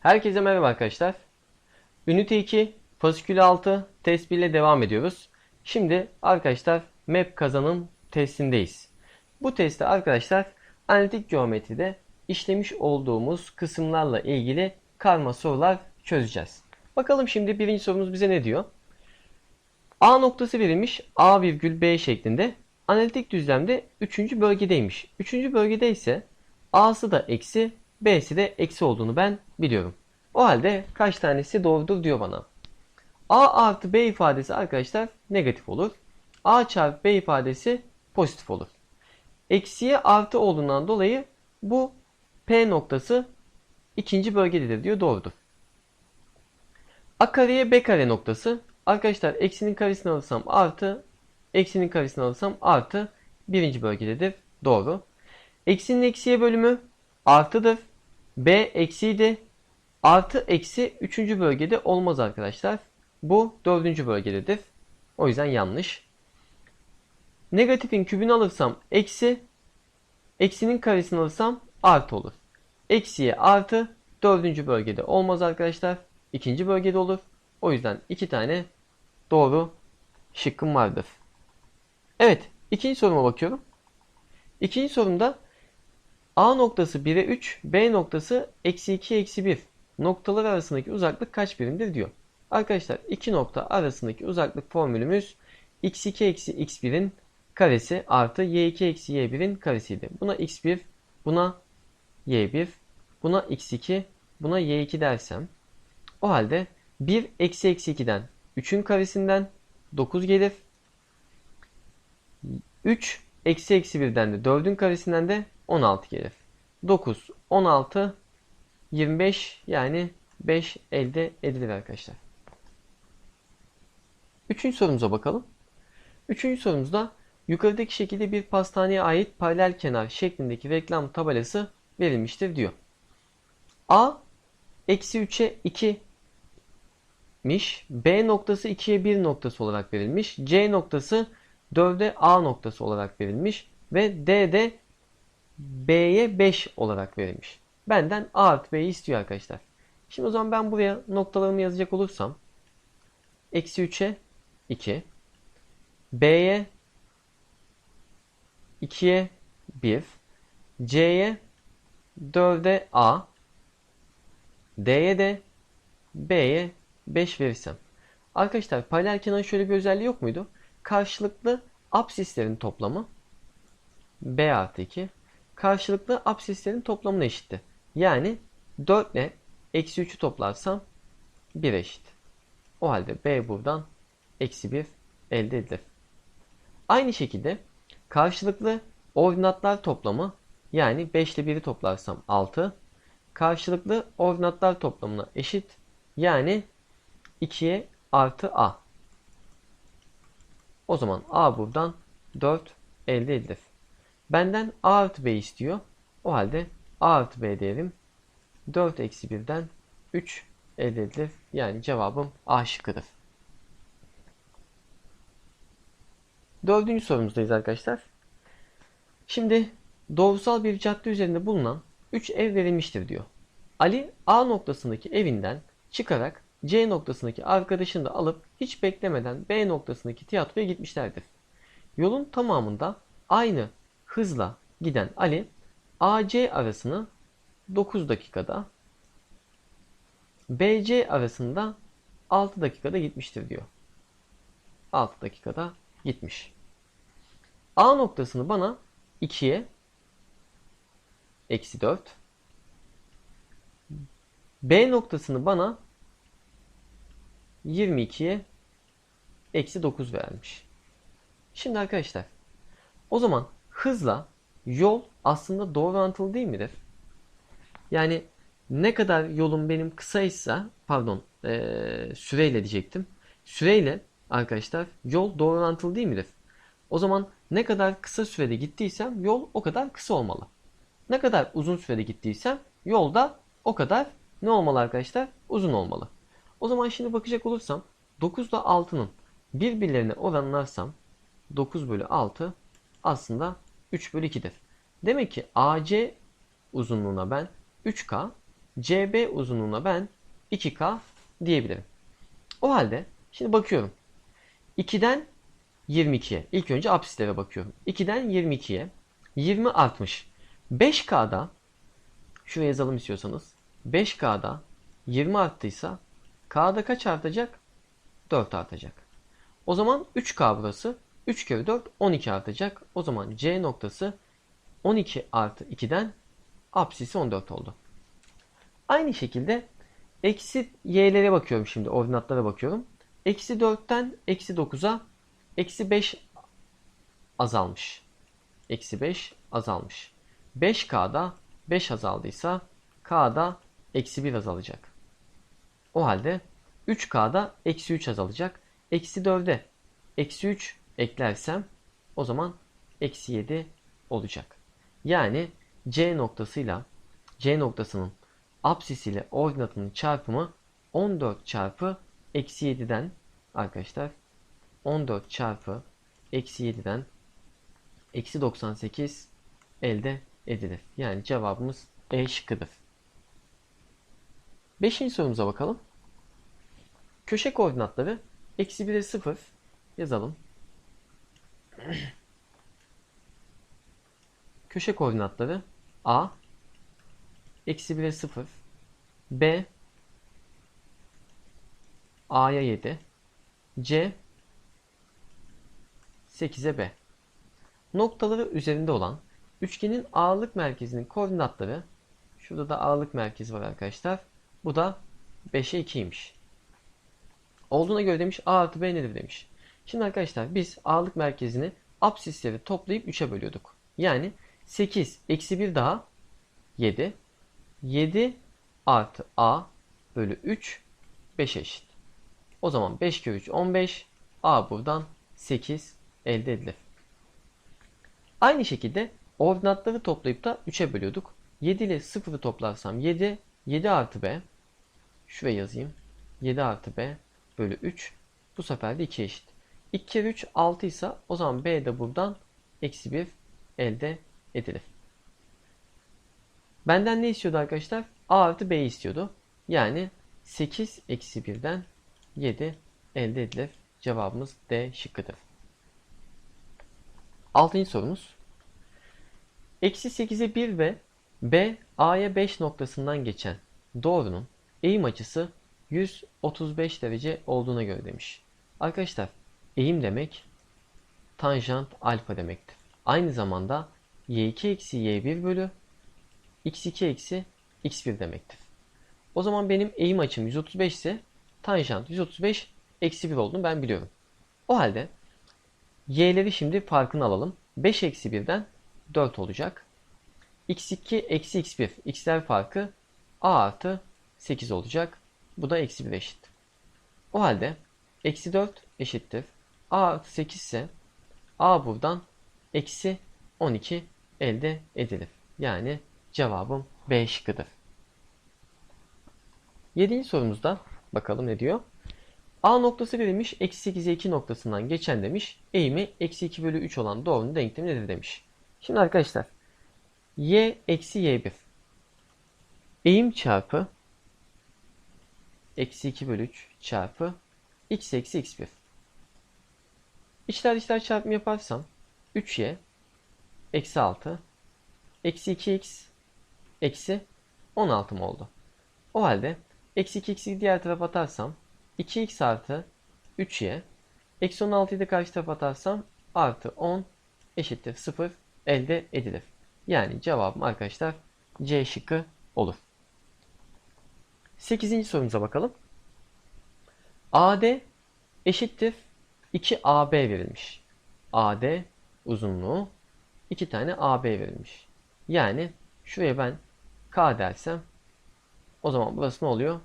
Herkese merhaba arkadaşlar. Ünite 2, fasikül 6 test 1 ile devam ediyoruz. Şimdi arkadaşlar map kazanın testindeyiz. Bu testte arkadaşlar analitik geometride işlemiş olduğumuz kısımlarla ilgili karma sorular çözeceğiz. Bakalım şimdi birinci sorumuz bize ne diyor? A noktası verilmiş A virgül B şeklinde. Analitik düzlemde 3. bölgedeymiş. 3. bölgede ise A'sı da eksi B'si de eksi olduğunu ben biliyorum. O halde kaç tanesi doğrudur diyor bana. A artı B ifadesi arkadaşlar negatif olur. A çarpı B ifadesi pozitif olur. Eksiye artı olduğundan dolayı bu P noktası ikinci bölgededir diyor doğrudur. A kareye B kare noktası. Arkadaşlar eksinin karesini alırsam artı, eksinin karesini alırsam artı birinci bölgededir. Doğru. Eksinin eksiye bölümü artıdır. B eksiydi. Artı eksi üçüncü bölgede olmaz arkadaşlar. Bu dördüncü bölgededir. O yüzden yanlış. Negatifin kübünü alırsam eksi, eksinin karesini alırsam artı olur. Eksiye artı dördüncü bölgede olmaz arkadaşlar. İkinci bölgede olur. O yüzden iki tane doğru şıkkım vardır. Evet, ikinci soruma bakıyorum. İkinci sorumda A noktası 1'e 3, B noktası eksi 2, eksi 1 noktalar arasındaki uzaklık kaç birimdir diyor. Arkadaşlar iki nokta arasındaki uzaklık formülümüz x2 eksi x1'in karesi artı y2 eksi y1'in karesiydi. Buna x1, buna y1, buna x2, buna y2 dersem o halde 1 eksi eksi 2'den 3'ün karesinden 9 gelir. 3 eksi eksi 1'den de 4'ün karesinden de 16 gelir. 9, 16, 25 yani 5 elde edilir arkadaşlar. Üçüncü sorumuza bakalım. Üçüncü sorumuzda yukarıdaki şekilde bir pastaneye ait paralel kenar şeklindeki reklam tabelası verilmiştir diyor. A eksi 3'e 2 miş. B noktası 2'ye 1 noktası olarak verilmiş. C noktası 4'e A noktası olarak verilmiş. Ve D de B'ye 5 olarak verilmiş. Benden A artı B'yi istiyor arkadaşlar. Şimdi o zaman ben buraya noktalarımı yazacak olursam eksi 3'e 2 B'ye 2'ye 1 C'ye 4'e A D'ye de B'ye 5 verirsem. Arkadaşlar paralel kenarın şöyle bir özelliği yok muydu? Karşılıklı absislerin toplamı B artı 2 karşılıklı absislerin toplamına eşitti. Yani 4 ile eksi 3'ü toplarsam 1 eşit. O halde B buradan eksi 1 elde edilir. Aynı şekilde karşılıklı ordinatlar toplamı yani 5 ile 1'i toplarsam 6 karşılıklı ordinatlar toplamına eşit. Yani 2'ye artı A. O zaman A buradan 4 elde edilir. Benden A artı B istiyor. O halde A artı B değerim 4 eksi 1'den 3 elde edilir. Yani cevabım A şıkkıdır. Dördüncü sorumuzdayız arkadaşlar. Şimdi doğrusal bir cadde üzerinde bulunan 3 ev verilmiştir diyor. Ali A noktasındaki evinden çıkarak C noktasındaki arkadaşını da alıp hiç beklemeden B noktasındaki tiyatroya gitmişlerdir. Yolun tamamında aynı hızla giden Ali AC arasını 9 dakikada BC arasında 6 dakikada gitmiştir diyor. 6 dakikada gitmiş. A noktasını bana 2'ye eksi 4 B noktasını bana 22'ye eksi 9 vermiş. Şimdi arkadaşlar o zaman hızla yol aslında doğru orantılı değil midir? Yani ne kadar yolum benim kısaysa pardon ee, süreyle diyecektim. Süreyle arkadaşlar yol doğru orantılı değil midir? O zaman ne kadar kısa sürede gittiysem yol o kadar kısa olmalı. Ne kadar uzun sürede gittiysem yol da o kadar ne olmalı arkadaşlar? Uzun olmalı. O zaman şimdi bakacak olursam 9 ile 6'nın birbirlerine oranlarsam 9 bölü 6 aslında 3 bölü 2'dir. Demek ki AC uzunluğuna ben 3K, CB uzunluğuna ben 2K diyebilirim. O halde şimdi bakıyorum. 2'den 22'ye. İlk önce absislere bakıyorum. 2'den 22'ye. 20 artmış. 5K'da şuraya yazalım istiyorsanız. 5K'da 20 arttıysa K'da kaç artacak? 4 artacak. O zaman 3K burası. 3 kere 4 12 artacak. O zaman C noktası 12 artı 2'den apsisi 14 oldu. Aynı şekilde eksi y'lere bakıyorum şimdi. Ordinatlara bakıyorum. Eksi 4'ten eksi 9'a eksi 5 azalmış. Eksi 5 azalmış. 5K'da 5 azaldıysa K'da eksi 1 azalacak. O halde 3K'da eksi 3 azalacak. Eksi 4'e eksi 3 eklersem o zaman eksi 7 olacak. Yani C noktasıyla C noktasının apsisiyle ordinatının çarpımı 14 çarpı eksi 7'den arkadaşlar 14 çarpı eksi 7'den eksi 98 elde edilir. Yani cevabımız E şıkkıdır. Beşinci sorumuza bakalım. Köşe koordinatları eksi 1'e 0 yazalım. Köşe koordinatları A eksi 1'e 0 B A'ya 7 C 8'e B Noktaları üzerinde olan üçgenin ağırlık merkezinin koordinatları şurada da ağırlık merkezi var arkadaşlar. Bu da 5'e 2'ymiş. Olduğuna göre demiş A artı B nedir demiş. Şimdi arkadaşlar biz ağırlık merkezini absisleri toplayıp 3'e bölüyorduk. Yani 8 eksi 1 daha 7. 7 artı A bölü 3 5 eşit. O zaman 5 kere 3 15. A buradan 8 elde edilir. Aynı şekilde ordinatları toplayıp da 3'e bölüyorduk. 7 ile 0'ı toplarsam 7. 7 artı B. Şuraya yazayım. 7 artı B bölü 3. Bu sefer de 2 eşit. 2 kere 3 6 ise o zaman B de buradan eksi 1 elde edilir. Benden ne istiyordu arkadaşlar? A artı B istiyordu. Yani 8 eksi 1'den 7 elde edilir. Cevabımız D şıkkıdır. Altıncı sorumuz. Eksi 8'e 1 ve B A'ya 5 noktasından geçen doğrunun eğim açısı 135 derece olduğuna göre demiş. Arkadaşlar eğim demek tanjant alfa demektir. Aynı zamanda y2 eksi y1 bölü x2 eksi x1 demektir. O zaman benim eğim açım 135 ise tanjant 135 eksi 1 olduğunu ben biliyorum. O halde y'leri şimdi farkını alalım. 5 eksi 1'den 4 olacak. x2 eksi x1 x'ler farkı a artı 8 olacak. Bu da eksi 1 eşit. O halde eksi 4 eşittir. a artı 8 ise a buradan eksi 12 elde edilir. Yani cevabım B şıkkıdır. Yedinci sorumuzda bakalım ne diyor. A noktası verilmiş eksi 8'e 2 noktasından geçen demiş. Eğimi eksi 2 bölü 3 olan doğrunun denklemi nedir demiş. Şimdi arkadaşlar y eksi y1 eğim çarpı eksi 2 bölü 3 çarpı x eksi x1 İçler içler çarpımı yaparsam 3y eksi 6 eksi 2x eksi 16 mı oldu? O halde eksi 2x'i diğer tarafa atarsam 2x artı 3y eksi 16'yı da karşı tarafa atarsam artı 10 eşittir 0 elde edilir. Yani cevabım arkadaşlar C şıkkı olur. 8. sorumuza bakalım. AD eşittir 2AB verilmiş. AD uzunluğu 2 tane AB verilmiş. Yani şuraya ben K dersem o zaman burası ne oluyor?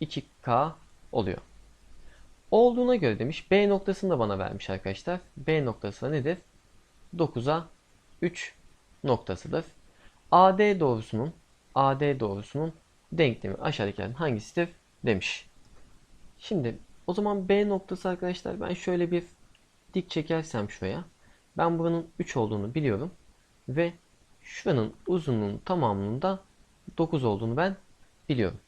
2K oluyor. Olduğuna göre demiş B noktasını da bana vermiş arkadaşlar. B noktası da nedir? 9'a 3 noktasıdır. AD doğrusunun AD doğrusunun denklemi aşağıdakilerden hangisidir demiş. Şimdi o zaman B noktası arkadaşlar ben şöyle bir dik çekersem şuraya. Ben buranın 3 olduğunu biliyorum. Ve şuranın uzunluğunun tamamının da 9 olduğunu ben biliyorum.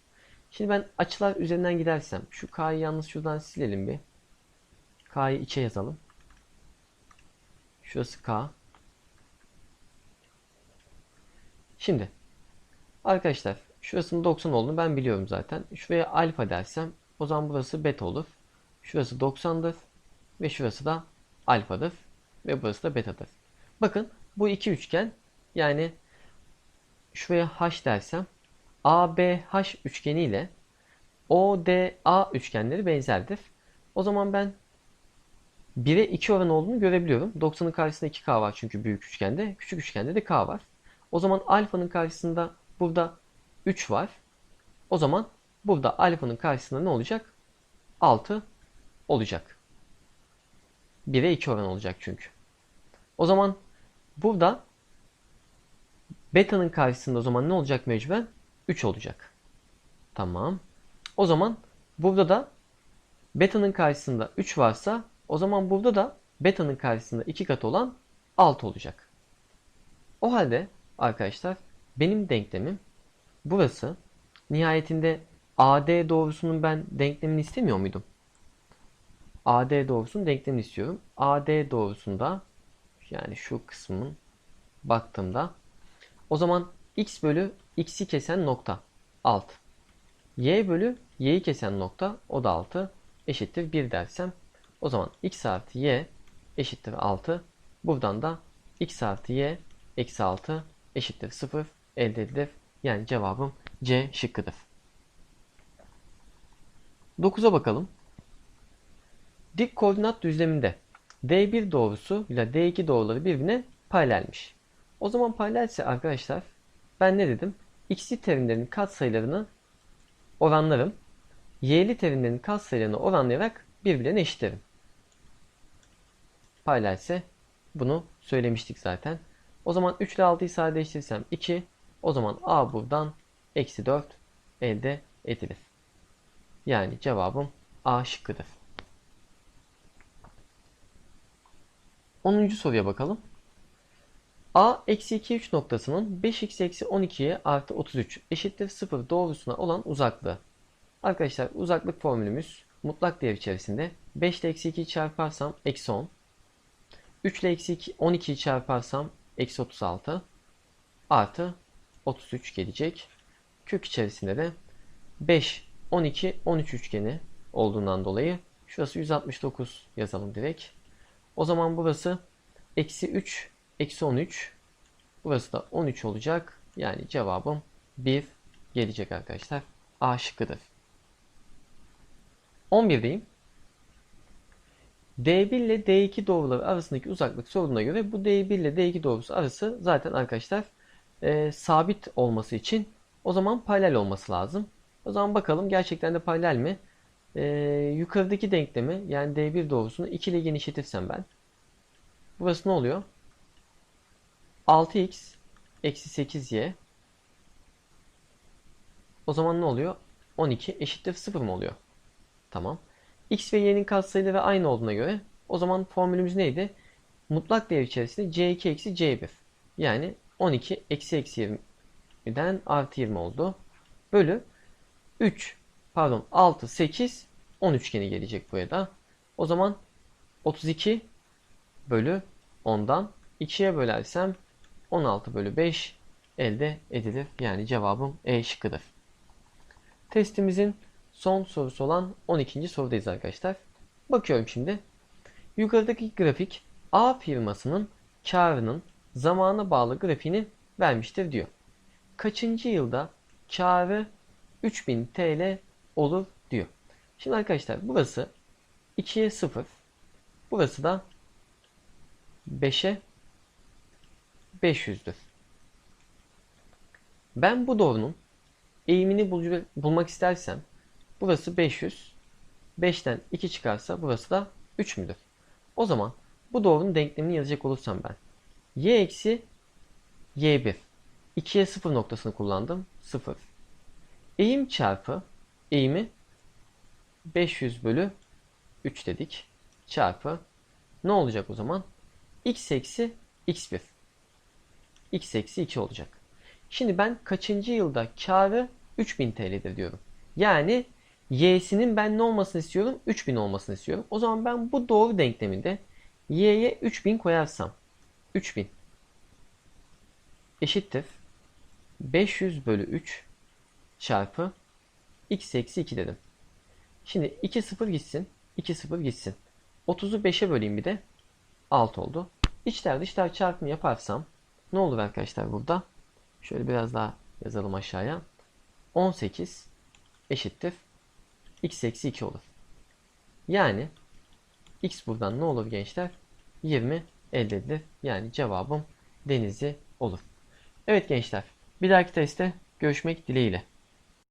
Şimdi ben açılar üzerinden gidersem şu k'yı yalnız şuradan silelim bir. K'yı içe yazalım. Şurası k. Şimdi arkadaşlar şurasının 90 olduğunu ben biliyorum zaten. Şuraya alfa dersem o zaman burası beta olur. Şurası 90'dır ve şurası da alfadır ve burası da betadır. Bakın bu iki üçgen yani şuraya h dersem ABH üçgeni ile ODA üçgenleri benzerdir. O zaman ben 1'e 2 oran olduğunu görebiliyorum. 90'ın karşısında 2K var çünkü büyük üçgende. Küçük üçgende de K var. O zaman alfanın karşısında burada 3 var. O zaman burada alfanın karşısında ne olacak? 6 olacak. 1'e 2 oran olacak çünkü. O zaman burada beta'nın karşısında o zaman ne olacak mecburen? 3 olacak. Tamam. O zaman burada da beta'nın karşısında 3 varsa o zaman burada da beta'nın karşısında 2 kat olan 6 olacak. O halde arkadaşlar benim denklemim burası. Nihayetinde AD doğrusunun ben denklemini istemiyor muydum? AD doğrusunun denklemini istiyorum. AD doğrusunda yani şu kısmın baktığımda o zaman x bölü x'i kesen nokta 6. y bölü y'yi kesen nokta o da 6 eşittir 1 dersem o zaman x artı y eşittir 6. Buradan da x artı y eksi 6 eşittir 0 elde edilir. Yani cevabım C şıkkıdır. 9'a bakalım. Dik koordinat düzleminde D1 doğrusu ile D2 doğruları birbirine paralelmiş. O zaman paralelse arkadaşlar ben ne dedim? X'li terimlerin katsayılarını oranlarım. Y'li terimlerin katsayılarını oranlayarak birbirlerine eşitlerim. Paralelse bunu söylemiştik zaten. O zaman 3 ile 6'yı sadeleştirirsem 2. O zaman A buradan eksi 4 elde edilir. Yani cevabım A şıkkıdır. 10. soruya bakalım. A eksi 2 3 noktasının 5x eksi 12'ye artı 33 eşittir 0 doğrusuna olan uzaklığı. Arkadaşlar uzaklık formülümüz mutlak değer içerisinde 5 ile eksi 2'yi çarparsam eksi 10. 3 ile eksi 12'yi çarparsam eksi 36 artı 33 gelecek. Kök içerisinde de 5, 12, 13 üçgeni olduğundan dolayı şurası 169 yazalım direkt. O zaman burası eksi 3, eksi 13. Burası da 13 olacak. Yani cevabım 1 gelecek arkadaşlar. A şıkkıdır. 11'deyim. D1 ile D2 doğruları arasındaki uzaklık sorununa göre bu D1 ile D2 doğrusu arası zaten arkadaşlar e, sabit olması için o zaman paralel olması lazım. O zaman bakalım gerçekten de paralel mi? E, yukarıdaki denklemi yani D1 doğrusunu 2 ile genişletirsem ben. Burası ne oluyor? 6x eksi 8y o zaman ne oluyor? 12 eşittir 0 mı oluyor? Tamam. x ve y'nin katsayıları aynı olduğuna göre o zaman formülümüz neydi? Mutlak değer içerisinde c2 eksi c1 yani 12 eksi eksi 20'den artı 20 oldu. Bölü 3 pardon 6 8 10 üçgeni gelecek buraya da. O zaman 32 bölü 10'dan 2'ye bölersem 16 bölü 5 elde edilir. Yani cevabım E şıkkıdır. Testimizin son sorusu olan 12. sorudayız arkadaşlar. Bakıyorum şimdi. Yukarıdaki grafik A firmasının karının zamana bağlı grafiğini vermiştir diyor. Kaçıncı yılda karı 3000 TL olur diyor. Şimdi arkadaşlar burası 2'ye 0. Burası da 5'e 500'dür. Ben bu doğrunun eğimini bul bulmak istersem burası 500. 5'ten 2 çıkarsa burası da 3 müdür? O zaman bu doğrunun denklemini yazacak olursam ben y eksi y1 2'ye 0 noktasını kullandım. 0. Eğim çarpı eğimi 500 bölü 3 dedik. Çarpı ne olacak o zaman? x eksi x1. x eksi 2 olacak. Şimdi ben kaçıncı yılda karı 3000 TL'dir diyorum. Yani y'sinin ben ne olmasını istiyorum? 3000 olmasını istiyorum. O zaman ben bu doğru denkleminde y'ye 3000 koyarsam 3000 eşittir 500 bölü 3 çarpı x eksi 2 dedim. Şimdi 2 0 gitsin. 2 0 gitsin. 30'u 5'e böleyim bir de. 6 oldu. İçler dışlar çarpımı yaparsam ne olur arkadaşlar burada? Şöyle biraz daha yazalım aşağıya. 18 eşittir. x eksi 2 olur. Yani x buradan ne olur gençler? 20 elde edilir. Yani cevabım denizi olur. Evet gençler bir dahaki testte görüşmek dileğiyle.